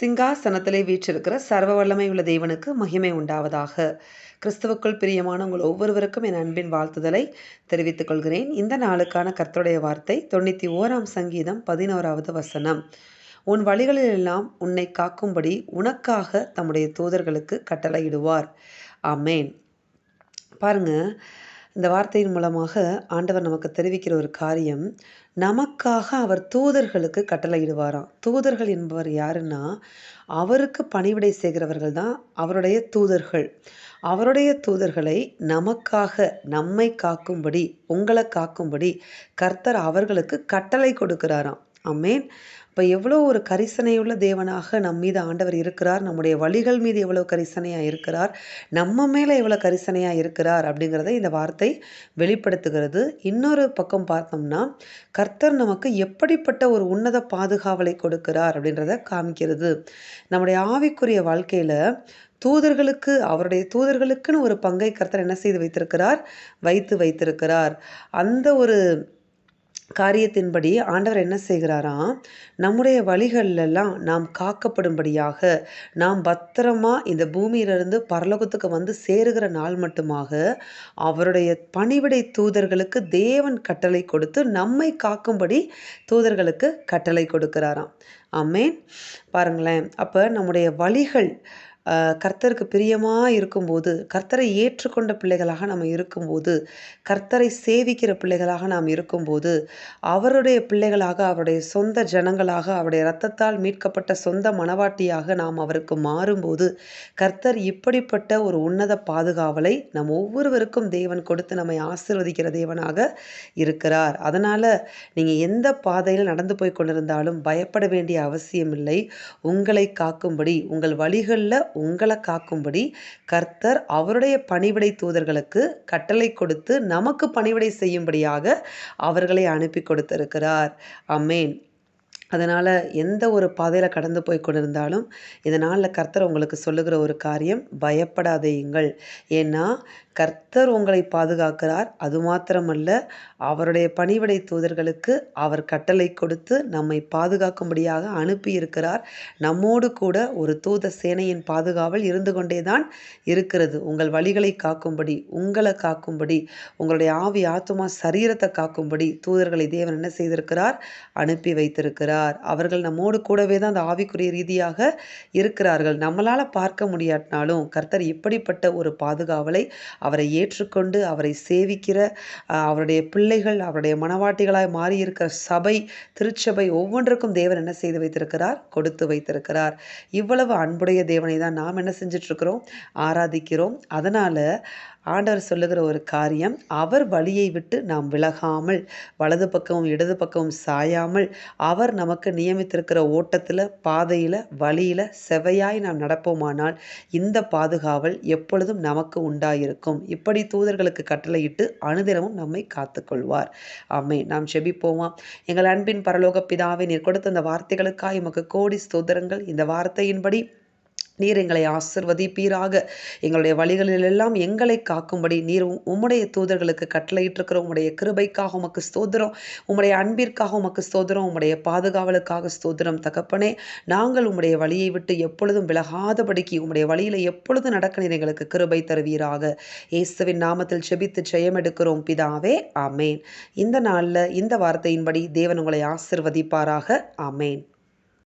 சிங்காசனத்திலே வீற்றிருக்கிற சர்வ வல்லமை உள்ள தேவனுக்கு மகிமை உண்டாவதாக. கிறிஸ்துவுக்குள் பிரியமான உங்கள் ஒவ்வொருவருக்கும் என் அன்பின் வாழ்த்துதலை தெரிவித்துக் கொள்கிறேன். இந்த நாளுக்கான கர்த்தருடைய வார்த்தை தொண்ணூற்றி ஓராம் சங்கீதம் பதினோராவது வசனம். உன் வழிகளிலெல்லாம் உன்னை காக்கும்படி உனக்காக தம்முடைய தூதர்களுக்கு கட்டளையிடுவார். ஆமேன். பாருங்கள் இந்த வார்த்தையின் மூலமாக ஆண்டவர் நமக்கு தெரிவிக்கிற ஒரு காரியம் நமக்காக அவர் தூதர்களுக்கு கட்டளையிடுவாராம். தூதர்கள் என்பவர் யாருன்னா அவருக்கு பணிவிடை செய்கிறவர்கள் தான் அவருடைய தூதர்கள். அவருடைய தூதர்களை நமக்காக நம்மை காக்கும்படி உங்களை காக்கும்படி கர்த்தர் அவர்களுக்கு கட்டளை கொடுக்கிறாராம். அமேன் இப்போ எவ்வளோ ஒரு கரிசனையுள்ள தேவனாக நம் மீது ஆண்டவர் இருக்கிறார் நம்முடைய வழிகள் மீது எவ்வளோ கரிசனையாக இருக்கிறார் நம்ம மேலே எவ்வளோ கரிசனையாக இருக்கிறார் அப்படிங்கிறத இந்த வார்த்தை வெளிப்படுத்துகிறது. இன்னொரு பக்கம் பார்த்தோம்னா கர்த்தர் நமக்கு எப்படிப்பட்ட ஒரு உன்னத பாதுகாவலை கொடுக்கிறார் அப்படின்றத காமிக்கிறது. நம்முடைய ஆவிக்குரிய வாழ்க்கையில் தூதர்களுக்கு அவருடைய தூதர்களுக்குன்னு ஒரு பங்கை கர்த்தர் என்ன செய்து வைத்திருக்கிறார்? வைத்து வைத்திருக்கிறார். அந்த ஒரு காரியத்தின்படி ஆண்டவர் என்ன செய்கிறாராம் நம்முடைய வழிகளெல்லாம் நாம் காக்கப்படும்படியாக நாம் பத்திரமா இந்த பூமியிலிருந்து பரலோகத்துக்கு வந்து சேருகிற நாள் மட்டுமாக அவருடைய பணிவிடை தூதர்களுக்கு தேவன் கட்டளை கொடுத்து நம்மை காக்கும்படி தூதர்களுக்கு கட்டளை கொடுக்கிறாராம். ஆமேன். பாருங்களேன். அப்போ நம்முடைய வழிகள் கர்த்தருக்கு பிரியமாக இருக்கும்போது கர்த்தரை ஏற்றுக்கொண்ட பிள்ளைகளாக நம்ம இருக்கும்போது கர்த்தரை சேவிக்கிற பிள்ளைகளாக நாம் இருக்கும்போது அவருடைய பிள்ளைகளாக அவருடைய சொந்த ஜனங்களாக அவருடைய இரத்தத்தால் மீட்கப்பட்ட சொந்த மனவாட்டியாக நாம் அவருக்கு மாறும்போது கர்த்தர் இப்படிப்பட்ட ஒரு உன்னத பாதுகாவலை நம் ஒவ்வொருவருக்கும் தேவன் கொடுத்து நம்மை ஆசிர்வதிக்கிற தேவனாக இருக்கிறார். அதனால் நீங்கள் எந்த பாதையில் நடந்து போய் கொண்டிருந்தாலும் பயப்பட வேண்டிய அவசியம் இல்லை உங்களை காக்கும்படி உங்கள் வழிகளில் உங்களை காக்கும்படி கர்த்தர் அவருடைய பணிவிடை தூதர்களுக்கு கட்டளை கொடுத்து நமக்கு பணிவிடை செய்யும்படியாக அவர்களை அனுப்பி கொடுத்திருக்கிறார். அம்மேன் அதனால் எந்த ஒரு பாதையில் கடந்து போய் கொண்டிருந்தாலும் இதனால் கர்த்தர் உங்களுக்கு சொல்லுகிற ஒரு காரியம் பயப்படாதேயுங்கள். ஏன்னா கர்த்தர் உங்களை பாதுகாக்கிறார். அது மாத்திரமல்ல அவருடைய பணிவிடை தூதர்களுக்கு அவர் கட்டளை கொடுத்து நம்மை பாதுகாக்கும்படியாக அனுப்பியிருக்கிறார் நம்மோடு கூட ஒரு தூத சேனையின் பாதுகாவல் இருந்து கொண்டே தான் இருக்கிறது. உங்கள் வழிகளை காக்கும்படி உங்களை காக்கும்படி உங்களுடைய ஆவி ஆத்துமா சரீரத்தை காக்கும்படி தூதர்களை தேவன் என்ன செய்திருக்கிறார்? அனுப்பி வைத்திருக்கிறார். அவர்கள் நம்மோடு கூடவே தான் அந்த ஆவிக்குரிய ரீதியாக இருக்கிறார்கள். நம்மளால் பார்க்க முடியாட்டினாலும் கர்த்தர் இப்படிப்பட்ட ஒரு பாதுகாவலை அவரை ஏற்றுக்கொண்டு அவரை சேவிக்கிற அவருடைய பிள்ளைகள் அவருடைய மனவாட்டிகளாய் மாறியிருக்கிற சபை திருச்சபை ஒவ்வொன்றுக்கும் தேவன் என்ன செய்து வைத்திருக்கிறார்? கொடுத்து வைத்திருக்கிறார். இவ்வளவு அன்புடைய தேவனை தான் நாம் என்ன செஞ்சிட்ருக்கிறோம்? ஆராதிக்கிறோம். அதனால் ஆண்டவர் சொல்லுகிற ஒரு காரியம் அவர் வழியை விட்டு நாம் விலகாமல் வலது பக்கமும் இடது பக்கமும் சாயாமல் அவர் நமக்கு நியமித்திருக்கிற ஓட்டத்தில் பாதையில் வழியில் செவையாய் நாம் நடப்போமானால் இந்த பாதுகாவல் எப்பொழுதும் நமக்கு உண்டாயிருக்கும். இப்படி தூதர்களுக்கு கட்டளையிட்டு அனுதினமும் நம்மை காத்துக்கொள்வார். அம்மை நாம் செபிப்போமா? எங்கள் அன்பின் பரலோக பிதாவை நீர் கொடுத்த அந்த வார்த்தைகளுக்காக எமக்கு கோடி ஸ்தோதரங்கள் இந்த வார்த்தையின்படி நீர் எங்களை ஆசிர்வதிப்பீராக. எங்களுடைய வழிகளிலெல்லாம் எங்களை காக்கும்படி நீர் உம்முடைய தூதர்களுக்கு கட்டளையிட்டிருக்கிற உம்முடைய கிருபைக்காக உமக்கு ஸ்தோதிரம் உம்முடைய அன்பிற்காக உமக்கு ஸ்தோதிரம் உம்முடைய பாதுகாவலுக்காக ஸ்தோதிரம் தகப்பனே நாங்கள் உம்முடைய வழியை விட்டு எப்பொழுதும் விலகாதபடிக்கு உம்முடைய வழியில் எப்பொழுதும் நடக்க நீர் எங்களுக்கு கிருபை தருவீராக. இயேசுவின் நாமத்தில் செபித்து ஜெயம் எடுக்கிறோம் பிதாவே ஆமேன். இந்த நாளில் இந்த வார்த்தையின்படி தேவன் உங்களை ஆசிர்வதிப்பாராக. ஆமேன்.